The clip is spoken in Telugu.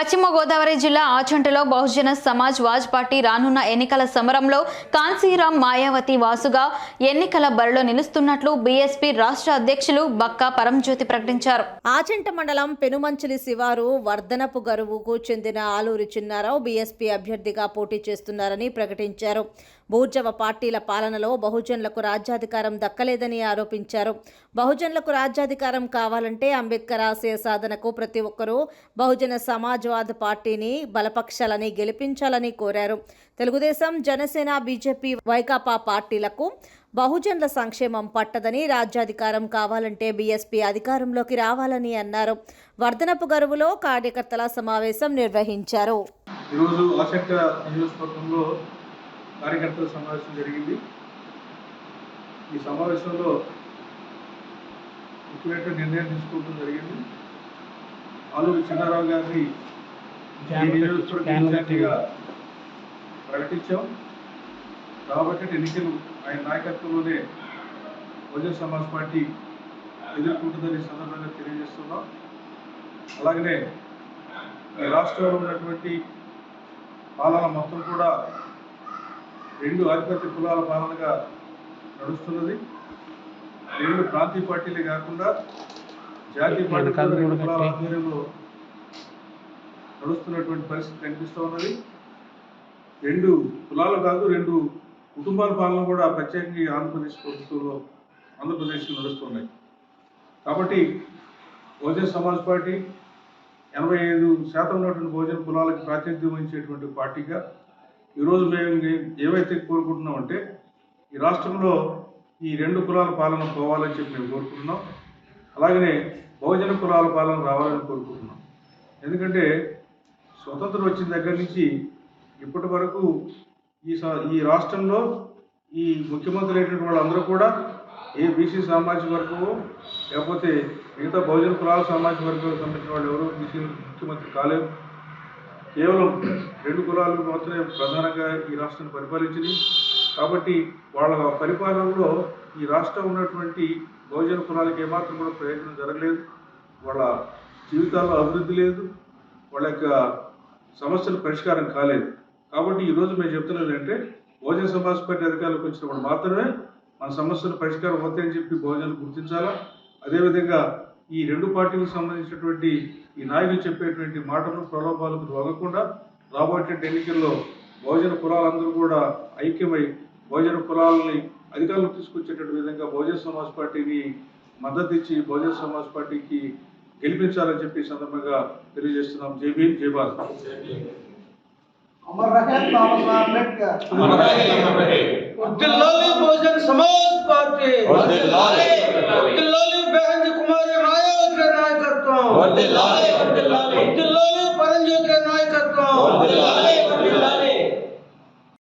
పశ్చిమ గోదావరి జిల్లా ఆచంటలో బహుజన సమాజ్ వాజ్ పార్టీ రానున్న ఎన్నికల సమరంలో కాన్సీరాం మాయావతి వాసుగా ఎన్నికల బరిలో నిలుస్తున్నట్లు బీఎస్పీ రాష్ట్ర అధ్యక్షులు బక్కా పరంజ్యోతి ప్రకటించారు. ఆచంట మండలం పెనుమంచిలి శివారు వర్ధనపు గరువుకు చెందిన ఆలూరి చిన్నారావు బీఎస్పీ అభ్యర్థిగా పోటీ చేస్తున్నారని ప్రకటించారు. భూజవ పార్టీల పాలనలో బహుజనులకు రాజ్యాధికారం దక్కలేదని ఆరోపించారు. బహుజనులకు రాజ్యాధికారం కావాలంటే అంబేద్కర్ ఆశయ సాధనకు ప్రతి ఒక్కరూ బహుజన సమాజ్వాద్ పార్టీని బలపక్షాలని గెలిపించాలని కోరారు. తెలుగుదేశం జనసేన బీజేపీ వైకాపా పార్టీలకు బహుజనుల సంక్షేమం పట్టదని రాజ్యాధికారం కావాలంటే బీఎస్పీ అధికారంలోకి రావాలని అన్నారు. వర్ధనపు గరువులో కార్యకర్తల సమావేశం నిర్వహించారు. ఈరోజు ఆసక్త నియోజకవర్గంలో కార్యకర్తల సమావేశం జరిగింది. ఈ సమావేశంలో ముఖ్యమైన నిర్ణయం తీసుకోవడం జరిగింది. ఆలూరి చిన్నారావు గారిని ప్రకటించాం. కాబట్టి ఎన్నికలు ఆయన నాయకత్వంలోనే బహుజన సమాజ్ పార్టీ ఎదుర్కొంటుందని సందర్భంగా తెలియజేస్తున్నాం. అలాగనే ఈ రాష్ట్రంలో ఉన్నటువంటి పాలన మొత్తం కూడా రెండు ఆధిపత్య కులాల పాలనగా నడుస్తున్నది. రెండు ప్రాంతీయ పార్టీలే కాకుండా జాతీయ పార్టీ కులాల ఆధ్వర్యంలో నడుస్తున్నటువంటి పరిస్థితి కనిపిస్తూ ఉన్నది. రెండు కులాలు కాదు రెండు కుటుంబాల పాలన కూడా ప్రత్యేకంగా ఆంధ్రప్రదేశ్ ప్రభుత్వంలో ఆంధ్రప్రదేశ్లో నడుస్తున్నాయి కాబట్టి బహుజన సమాజ్ పార్టీ ఎనభై ఐదు శాతం ఉన్నటువంటి భోజన కులాలకు ప్రాతినిధ్యం వహించేటువంటి పార్టీగా ఈరోజు మేము ఏవైతే కోరుకుంటున్నామంటే ఈ రాష్ట్రంలో ఈ రెండు కులాల పాలన పోవాలని చెప్పి మేము కోరుకుంటున్నాం. అలాగనే బహుజన కులాల పాలన రావాలని కోరుకుంటున్నాం. ఎందుకంటే స్వతంత్రం వచ్చిన దగ్గర నుంచి ఇప్పటి వరకు ఈ ఈ రాష్ట్రంలో ఈ ముఖ్యమంత్రి అయినటువంటి వాళ్ళందరూ కూడా ఏ బీసీ సామాజిక వర్గము లేకపోతే మిగతా బహుజన కులాల సామాజిక వర్గం సంబంధించిన వాళ్ళు ఎవరు బీసీ ముఖ్యమంత్రి కాలేదు కేవలం రెండు కులాలు మాత్రమే ప్రధానంగా ఈ రాష్ట్రాన్ని పరిపాలించింది. కాబట్టి వాళ్ళ పరిపాలనలో ఈ రాష్ట్రం ఉన్నటువంటి బహుజన కులాలకు ఏమాత్రం కూడా ప్రయోజనం జరగలేదు. వాళ్ళ జీవితాల్లో అభివృద్ధి లేదు. వాళ్ళ యొక్క సమస్యలు పరిష్కారం కాలేదు. కాబట్టి ఈరోజు మేము చెప్తున్నది అంటే బహుజన సమాజ్ పార్టీ అధికారులకు వచ్చినప్పుడు మాత్రమే మన సమస్యలు పరిష్కారం అవుతాయని చెప్పి బహుజనులు గుర్తించాలా? అదేవిధంగా ఈ రెండు పార్టీలకు సంబంధించినటువంటి ఈ నాయకులు చెప్పేటువంటి మాటలు ప్రలోభాలకు లొంగకుండా రాబోయే ఎన్నికల్లో బహుజన కులాలందరూ కూడా ఐక్యమై బహుజన కులాలని అధికారులకు తీసుకొచ్చేటటువంటి విధంగా బహుజన సమాజ్ పార్టీని మద్దతు ఇచ్చి బహుజన సమాజ్ పార్టీకి గెలిపించాలని చెప్పి సందర్భంగా తెలియజేస్తున్నాం జేబీ नायकत्व